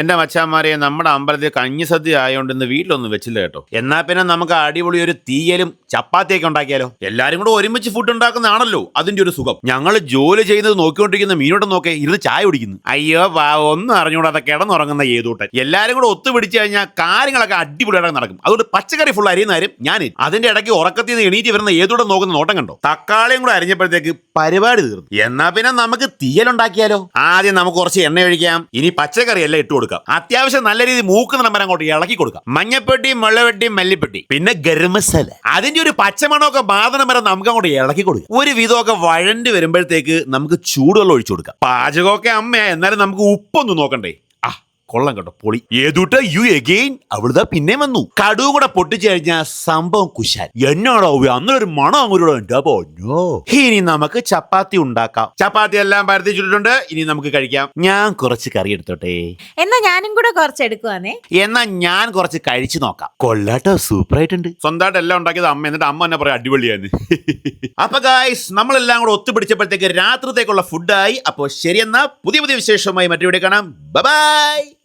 എന്റെ മച്ചാമാരെ നമ്മുടെ അമ്പലത്തിൽ കഞ്ഞി സദ്യ ആയതുകൊണ്ട് ഇന്ന് വീട്ടിലൊന്നും വെച്ചില്ല കേട്ടോ. എന്നാ പിന്നെ നമുക്ക് അടിപൊളി ഒരു തീയലും ചപ്പാത്തിയൊക്കെ ഉണ്ടാക്കിയാലോ? എല്ലാരും കൂടെ ഒരുമിച്ച് ഫുഡ് ഉണ്ടാക്കുന്നതാണല്ലോ അതിന്റെ ഒരു സുഖം. ഞങ്ങൾ ജോലി ചെയ്യുന്നത് നോക്കിക്കൊണ്ടിരിക്കുന്ന മീനോട്ടം നോക്കെ ഇരുന്ന് ചായ കുടിക്കുന്നു. അയ്യോ വാ ഒന്നും അറിഞ്ഞുകൂടാതെ കിടന്നുറങ്ങുന്ന ഏതൂട്ടൻ. എല്ലാരും കൂടെ ഒത്തുപിടിച്ച് കഴിഞ്ഞാൽ കാര്യങ്ങളൊക്കെ അടിപൊളിയായിട്ട് നടക്കും. അതുകൊണ്ട് പച്ചക്കറി ഫുൾ അരിയുന്നാരും ഞാൻ അതിന്റെ ഇടയ്ക്ക് ഉറക്കത്തിൽ നിന്ന് എണീറ്റ് വരുന്ന ഏതൂട്ടം നോക്കുന്ന നോട്ടം കണ്ടോ? തക്കാളിയും കൂടെ അരിഞ്ഞപ്പോഴത്തേക്ക് പരിപാടി തീർന്നു. എന്നാ പിന്നെ നമുക്ക് തീയലുണ്ടാക്കിയാലോ? ആദ്യം നമുക്ക് കുറച്ച് എണ്ണ ഒഴിക്കാം. ഇനി പച്ചക്കറി എല്ലാം ഇട്ട് കൊടുക്കാം. അത്യാവശ്യം നല്ല രീതിയിൽ മൂക്കുന്ന നമ്പർ അങ്ങോട്ട് ഇളക്കി കൊടുക്കാം. മഞ്ഞപ്പെട്ടി മുളവെട്ടി മല്ലിപ്പെട്ടി പിന്നെ ഗരം മസാല. അതിന്റെ ഒരു പച്ചമണമൊക്കെ ബാധനം വരെ നമുക്ക് അങ്ങോട്ട് ഇളക്കി കൊടുക്കാം. ഒരു വിധമൊക്കെ വഴണ്ടി വരുമ്പോഴത്തേക്ക് നമുക്ക് ചൂടുവെള്ളം ഒഴിച്ചു കൊടുക്കാം. പാചകമൊക്കെ അമ്മയാ. എന്നാലും നമുക്ക് ഉപ്പൊന്നും നോക്കണ്ടേ. കൊള്ളം കേട്ടോ പൊളി. ഏതൂട്ട്? യു എഗെയിൻ അവിടുത്തെ പിന്നെ വന്നു. കടുവും കൂടെ പൊട്ടിച്ചു കഴിഞ്ഞാൽ സംഭവം കുശാൻ എന്നോടോ അന്നൊരു മണം അങ്ങോട്ട് പൊന്നോ? ഇനി നമുക്ക് ചപ്പാത്തി ഉണ്ടാക്കാം. ചപ്പാത്തി എല്ലാം പരത്തിച്ചിട്ടുണ്ട് ഇനി നമുക്ക് കഴിക്കാം. ഞാൻ കുറച്ച് കറി എടുത്തോട്ടെ? എന്നാ ഞാനും കൂടെ കുറച്ച് എടുക്കുവാന്നേ. എന്നാ ഞാൻ കുറച്ച് കഴിച്ചു നോക്കാം. കൊള്ളാട്ടോ. സൂപ്പർ ആയിട്ടുണ്ട്. സ്വന്തമായിട്ട് എല്ലാം ഉണ്ടാക്കിയത് അമ്മ. എന്നിട്ട് അമ്മ എന്നെ പറയാം അടിപൊളിയാന്ന്. അപ്പൊ ഗായ്സ് നമ്മളെല്ലാം കൂടെ ഒത്തുപിടിച്ചപ്പോഴത്തേക്ക് രാത്രിത്തേക്കുള്ള ഫുഡായി അപ്പോ ശരിയെന്നാ പുതിയ പുതിയ വിശേഷമായി മറ്റു കാണാം. ബൈ